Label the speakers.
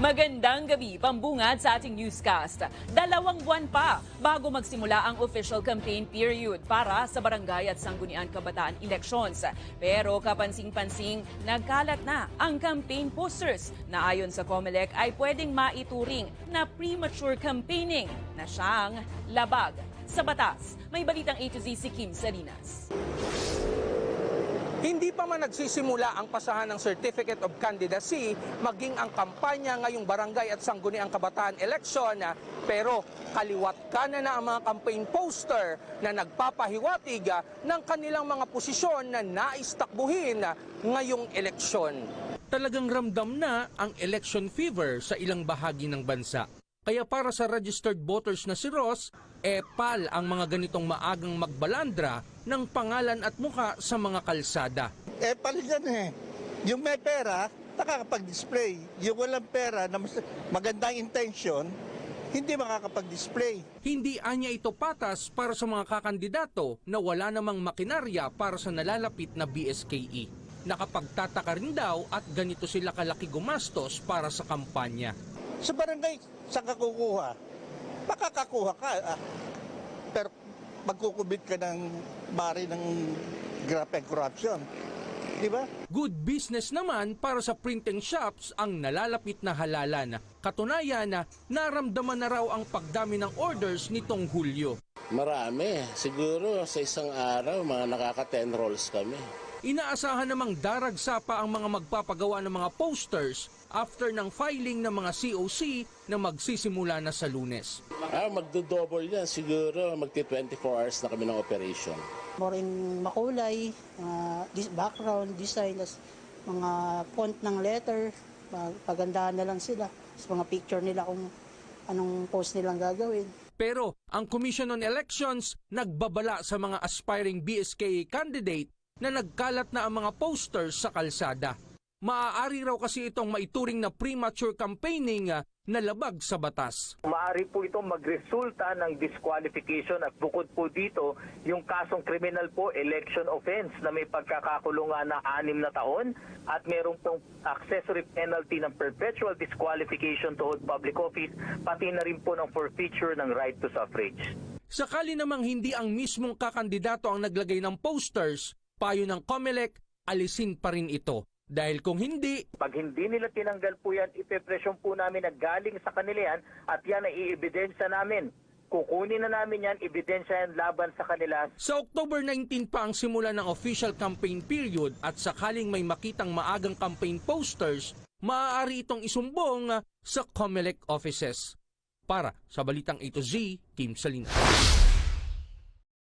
Speaker 1: Magandang gabi, pambungad sa ating newscast. Dalawang buwan pa bago magsimula ang official campaign period para sa barangay at sanggunian kabataan elections. Pero kapansing-pansing, nagkalat na ang campaign posters na ayon sa COMELEC ay pwedeng maituring na premature campaigning na siyang labag sa batas. May balitang A to Z si Kim Salinas.
Speaker 2: Hindi pa man nagsisimula ang pasahan ng Certificate of Candidacy, maging ang kampanya ngayong barangay at sangguniang kabataan election, pero kaliwat ka na na ang mga campaign poster na nagpapahiwatig ah, ng kanilang mga posisyon na nais takbuhin ngayong eleksyon. Talagang ramdam na ang election fever sa ilang bahagi ng bansa. Kaya para sa registered voters na si Ross, epal ang mga ganitong maagang magbalandra ng pangalan at muka sa mga kalsada.
Speaker 3: Eh, pala yan eh. Yung may pera, nakakapag-display. Yung walang pera, na magandang intention, hindi makakapag-display.
Speaker 2: Hindi anya ito patas para sa mga kakandidato na wala namang makinarya para sa nalalapit na BSKE. Nakapagtataka rin daw at ganito sila kalaki gumastos para sa kampanya.
Speaker 3: Sa barangay, saan ka kukuha? Makakakuha ka. ah. Magkukubit ka ng bari ng graft and corruption. Di ba?
Speaker 2: Good business naman para sa printing shops ang nalalapit na halalan. Katunayan na naramdaman na raw ang pagdami ng orders nitong Hulyo.
Speaker 4: Marami. Siguro sa isang araw, mga nakaka-10 rolls kami.
Speaker 2: Inaasahan namang daragsa pa ang mga magpapagawa ng mga posters after ng filing ng mga COC na magsisimula na sa lunes.
Speaker 4: Ah, magdo-double yan. Siguro magti 24 hours na kami ng operation.
Speaker 5: more in makulay, mga dis- background, design, tas mga font ng letter, pag- pagandahan na lang sila. Tapos mga picture nila kung anong post nilang gagawin.
Speaker 2: Pero ang Commission on Elections nagbabala sa mga aspiring BSK candidate na nagkalat na ang mga posters sa kalsada. Maaari raw kasi itong maituring na premature campaigning ah, na labag sa batas.
Speaker 6: Maaari po ito magresulta ng disqualification at bukod po dito, yung kasong criminal po, election offense na may pagkakakulungan na anim na taon at meron pong accessory penalty ng perpetual disqualification to hold public office, pati na rin po ng forfeiture ng right to suffrage.
Speaker 2: Sakali namang hindi ang mismong kakandidato ang naglagay ng posters, payo ng COMELEC, alisin pa rin ito. Dahil kung hindi,
Speaker 6: Pag hindi nila tinanggal po yan, ipepresyon po namin na galing sa kanila yan at yan ay iebidensya namin. Kukunin na namin yan, ebidensya yan laban sa kanila
Speaker 2: Sa October 19 pa ang simula ng official campaign period at sakaling may makitang maagang campaign posters, maaari itong isumbong ah, sa COMELEC offices. Para sa Balitang A to Z, Kim Salinas.